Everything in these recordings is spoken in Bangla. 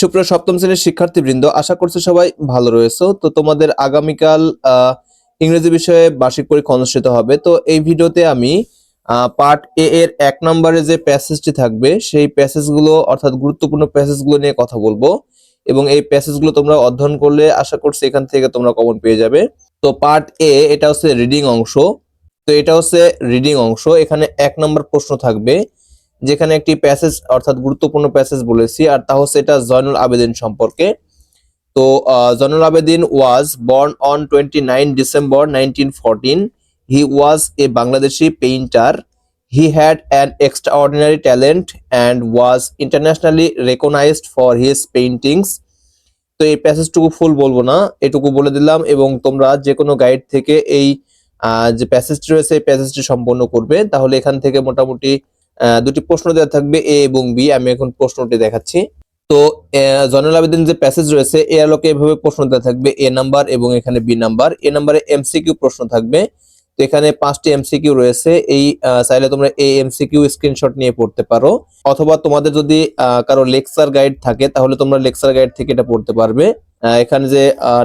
সুপ্রিয় সপ্তম শ্রেণির শিক্ষার্থীবৃন্দ, আশা করছি সবাই ভালো রয়েছে। তো তোমাদের আগামীকাল ইংরেজি বিষয়ে বার্ষিক পরীক্ষা অনুষ্ঠিত হবে। তো এই ভিডিওতে আমি পার্ট এ এর এক নম্বরে যে প্যাসেজটি থাকবে, সেই প্যাসেজগুলো, অর্থাৎ গুরুত্বপূর্ণ প্যাসেজগুলো নিয়ে কথা বলব। এবং এই প্যাসেজগুলো তোমরা অধ্যয়ন করলে আশা করছি এখান থেকে তোমরা কমন পেয়ে যাবে। তো পার্ট এ, এটা হচ্ছে রিডিং অংশ। তো এটা হচ্ছে রিডিং অংশ। এখানে এক নম্বর প্রশ্ন থাকবে যেখানে একটি প্যাসেজ, অর্থাৎ গুরুত্বপূর্ণ প্যাসেজ বলেছি, আর তা হচ্ছে এটা জয়নুল আবেদিন সম্পর্কে। তো Zainul Abedin was born on twenty nine December nineteen fourteen he was a Bangladeshi painter he had an extraordinary talent and was internationally recognised for his paintings তো এই প্যাসেজটুকু ফুল বলব না, এটুকু বলে দিলাম এবং তোমরা যে কোনো গাইড থেকে এই যে প্যাসেজটি রয়েছে, এই প্যাসেজটি সম্পন্ন করবে। তাহলে এখান থেকে মোটামুটি দুটি প্রশ্ন দেওয়া থাকবে এ এবং বি। আমি এখন প্রশ্নটি দেখাচ্ছি। তো জয়নুল আবেদিন যে প্যাসেজ রয়েছে, এ আলোকে এভাবে প্রশ্ন দেওয়া থাকবে, এ নাম্বার এবং এখানে বি নাম্বার। এ নাম্বারে এমসিকিউ প্রশ্ন থাকবে। তো, এখানে পাঁচটি এমসিকিউ রয়েছে। এই চাইলে তোমরা এই এমসিকিউ স্ক্রিনশট নিয়ে পড়তে পারো। অথবা তোমাদের যদি কারও লেকচার গাইড থাকে, তাহলে তোমরা লেকচার গাইড থেকে এটা পড়তে পারবে। এখানে যে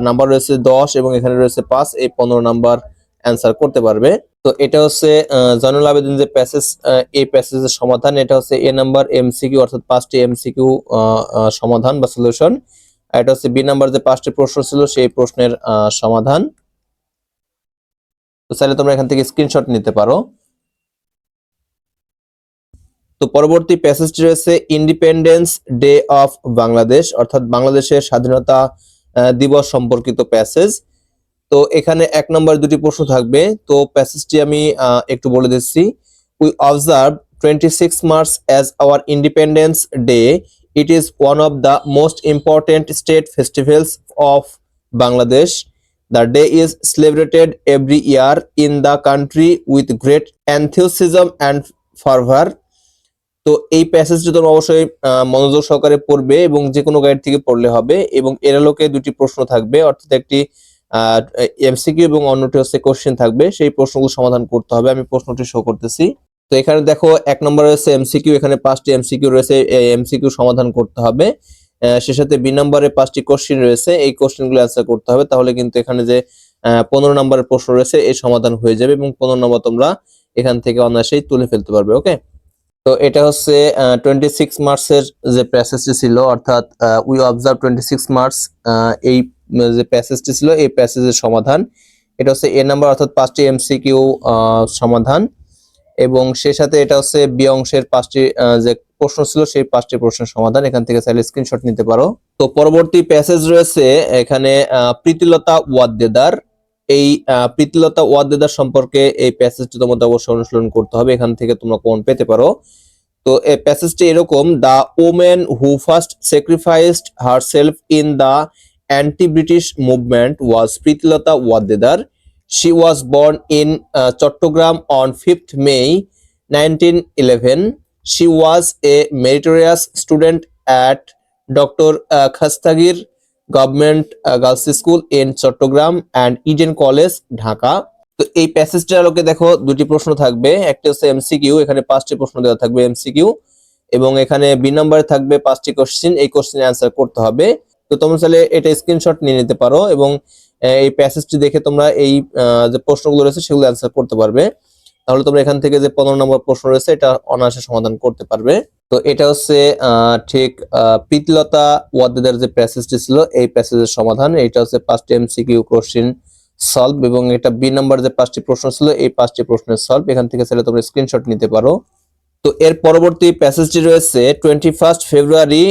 নাম্বার রয়েছে দশ এবং এখানে রয়েছে পাঁচ, এই পনেরো নাম্বার অ্যান্সার করতে পারবে। তো এটা হচ্ছে জয়নুল আবেদিন যে প্যাসেজ এই প্যাসেজের সমাধান, এটা হচ্ছে এ নাম্বার এমসিকিউ, অর্থাৎ পাঁচটি এমসিকিউ সমাধান বা সলিউশন এটা হচ্ছে বি নাম্বার যে পাঁচটি প্রশ্ন ছিল, সেই প্রশ্নের সমাধান। তো চাইলে তোমরা এখান থেকে স্ক্রিনশট নিতে পারো। তো পরবর্তী প্যাসেজটি রয়েছে ইন্ডিপেন্ডেন্স ডে অফ বাংলাদেশ অর্থাৎ বাংলাদেশের স্বাধীনতা দিবস সম্পর্কিত প্যাসেজ। তো এখানে এক নম্বর দুটি প্রশ্ন থাকবে। তো প্যাসেজটি আমি একটু বলে দিচ্ছি। We observe twenty six March as our independence day it is one of the most important state festivals of Bangladesh The day is celebrated every year in the country with great enthusiasm and fervor. তো এই প্যাসেজটি তোমরা অবশ্যই মনোযোগ সহকারে পড়বে এবং যে কোনো গাইড থেকে পড়লে হবে এবং এর আলোকে দুটি প্রশ্ন থাকবে। অর্থাৎ একটি এমসিকিউ এবং অন্যটি হচ্ছে কোশ্চেন থাকবে। সেই প্রশ্নগুলো সমাধান করতে হবে। আমি প্রশ্নটি শো করতেছি। তো এখানে দেখো, এক নম্বর রয়েছে এমসিকিউ এখানে পাঁচটি এমসিকিউ রয়েছে। এমসিকিউ সমাধান করতে হবে। সে সাথে বি নম্বরে পাঁচটি কোশ্চেন রয়েছে। এই কোশ্চেনগুলো অ্যান্সার করতে হবে। তাহলে কিন্তু এখানে যে পনেরো নম্বরের প্রশ্ন রয়েছে এই সমাধান হয়ে যাবে এবং পনেরো নম্বর তোমরা এখান থেকে অনায়াসেই তুলে ফেলতে পারবে ওকে তো এটা হচ্ছে টোয়েন্টি সিক্স মার্চের যে প্যাসেজটি ছিল, অর্থাৎ we observe twenty six March এই যে প্যাসেজটি ছিল, এই প্যাসেজের সমাধান। এটা হচ্ছে এ নাম্বার অর্থাৎ পাঁচটি এমসিকিউ সমাধান। এবং সেই সাথে এটা হচ্ছে বি অংশের পাঁচটি যে প্রশ্ন ছিল, সেই পাঁচটি প্রশ্নের সমাধান। এখান থেকে চাইলে স্ক্রিনশট নিতে পারো। তো পরবর্তী প্যাসেজ রয়েছে এখানে প্রীতিলতা ওয়াদ্দেদার। এই প্রীতিলতা ওয়াদ্দেদার সম্পর্কে এই প্যাসেজটি তোমাদের অবশ্যই অনুসরণ করতে হবে। এখান থেকে তোমরা কোন পেতে পারো। তো এই প্যাসেজটি এরকম the woman who first sacrificed herself in the anti British movement was Pritilata Waddedar she was born in Chattogram on fifth May nineteen eleven she was a meritorious student at doctor Khastagir government girls school in Chattogram and Eden college Dhaka তো এই প্যাসেজটার আলোকে দেখো, দুটি প্রশ্ন থাকবে। একটা হচ্ছে এমসিকিউ এখানে পাঁচটি প্রশ্ন দেওয়া থাকবে এমসি কিউ এবং এখানে বি নম্বরে থাকবে পাঁচটি কোশ্চিন এই কোশ্চিনের অ্যান্সার করতে হবে। তো তোমরা চাইলে এটা স্ক্রিনশট নিয়ে নিতে পারো এবং এই প্যাসেজটি দেখে তোমরা এই যে প্রশ্নগুলো রয়েছে সেগুলো অ্যান্সার করতে পারবে। তাহলে তোমরা এখান থেকে যে পনেরো নম্বর প্রশ্ন রয়েছে এটা অনায়াসে সমাধান করতে পারবে। তো এটা হচ্ছে ঠিক আহ, প্রীতিলতা ওয়াদ্দেদার যে প্যাসেজটি ছিল এই প্যাসেজের সমাধান। এটা হচ্ছে পাঁচটি এমসিকিউ কোশ্চেন সলভ এবং এটা বি নাম্বার যে পাঁচটি প্রশ্ন ছিল এই পাঁচটি প্রশ্নের সলভ এখান থেকে চাইলে তোমরা স্ক্রিনশট নিতে পারো। তো এর পরবর্তী প্যাসেজটি রয়েছে টোয়েন্টি ফার্স্ট ফেব্রুয়ারি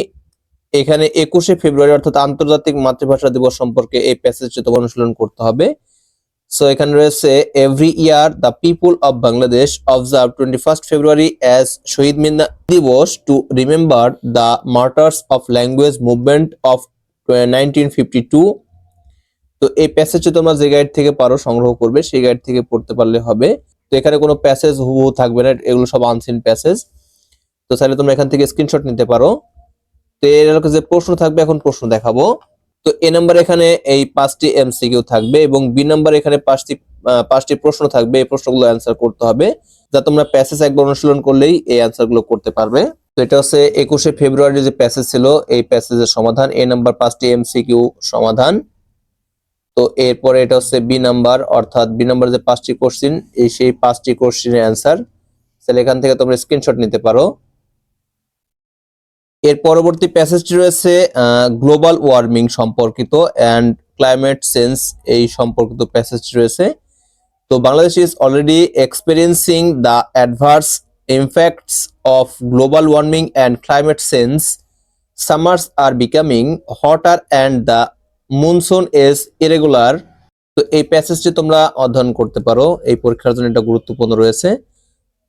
এখানে একুশে ফেব্রুয়ারি অর্থাৎ আন্তর্জাতিক মাতৃভাষা দিবস সম্পর্কে এই প্যাসেজটি তোমার অনুশীলন করতে হবে। সো এখানে রয়েছে every year the people of Bangladesh observe twenty first February as Shahid Minar Dibas to remember the martyrs of language movement of nineteen fifty two তো এই প্যাসেজটি তোমরা যে গাইড থেকে পারো, সংগ্রহ করবে, সেই গাইড থেকে পড়তে পারলে হবে। তো এখানে কোনো প্যাসেজ হুবহু থাকবে না, এগুলো সব আনসিন প্যাসেজ তো চাইলে তোমরা এখান থেকে স্ক্রিনশট নিতে পারো। তো এর আলোকে যে প্রশ্ন থাকবে, এখন প্রশ্ন দেখাবো। তো এ নাম্বার এখানে এই পাঁচটি এমসিকিউ থাকবে এবং বি নাম্বার এখানে পাঁচটি পাঁচটি প্রশ্ন থাকবে। এই প্রশ্নগুলো অ্যান্সার করতে হবে। যা তোমরা প্যাসেজ একবার অনুশীলন করলেই এই অ্যান্সারগুলো করতে পারবে। তো এটা হচ্ছে একুশে ফেব্রুয়ারি যে প্যাসেজ ছিল, এই প্যাসেজের সমাধান। এ নাম্বার পাঁচটি এমসিকিউ সমাধান। তো এরপরে এটা হচ্ছে বি নাম্বার, অর্থাৎ বি নাম্বার যে পাঁচটি কোশ্চিন এই সেই পাঁচটি কোশ্চিনের অ্যান্সার তাহলে এখান থেকে তোমরা স্ক্রিনশট নিতে পারো। এর পরবর্তী প্যাসেজটি রয়েছে গ্লোবাল ওয়ার্মিং সম্পর্কিত অ্যান্ড ক্লাইমেট চেঞ্জ এই সম্পর্কিত প্যাসেজটি রয়েছে। তো Bangladesh is already experiencing the adverse impacts of global warming and climate change summers are becoming hotter and the monsoon is irregular তো এই প্যাসেজটি তোমরা অধ্যয়ন করতে পারো। এই পরীক্ষার জন্য এটা গুরুত্বপূর্ণ রয়েছে।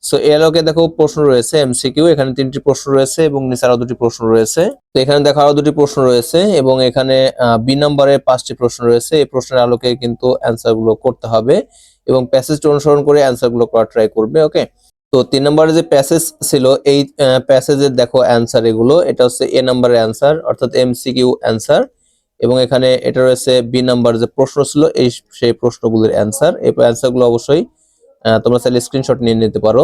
সো এর আলোকে দেখো প্রশ্ন রয়েছে এমসিকিউ এখানে তিনটি প্রশ্ন রয়েছে এবং নিচে আরও দুটি প্রশ্ন রয়েছে। তো এখানে দেখো আরও দুটি প্রশ্ন রয়েছে এবং এখানে বি নম্বরে পাঁচটি প্রশ্ন রয়েছে। এই প্রশ্নের আলোকে কিন্তু অ্যান্সারগুলো করতে হবে এবং প্যাসেজটি অনুসরণ করে অ্যান্সারগুলো করার ট্রাই করবে ওকে তো তিন নম্বরে যে প্যাসেজ ছিল, এই প্যাসেজের দেখো অ্যান্সার এগুলো। এটা হচ্ছে এ নাম্বারের অ্যান্সার অর্থাৎ এমসিকিউ অ্যান্সার এবং এখানে এটা রয়েছে বি নাম্বার যে প্রশ্ন ছিল, এই, সেই প্রশ্নগুলোর অ্যান্সার এই অ্যান্সারগুলো অবশ্যই তোমরা চাইলে স্ক্রিনশট নিয়ে নিতে পারো।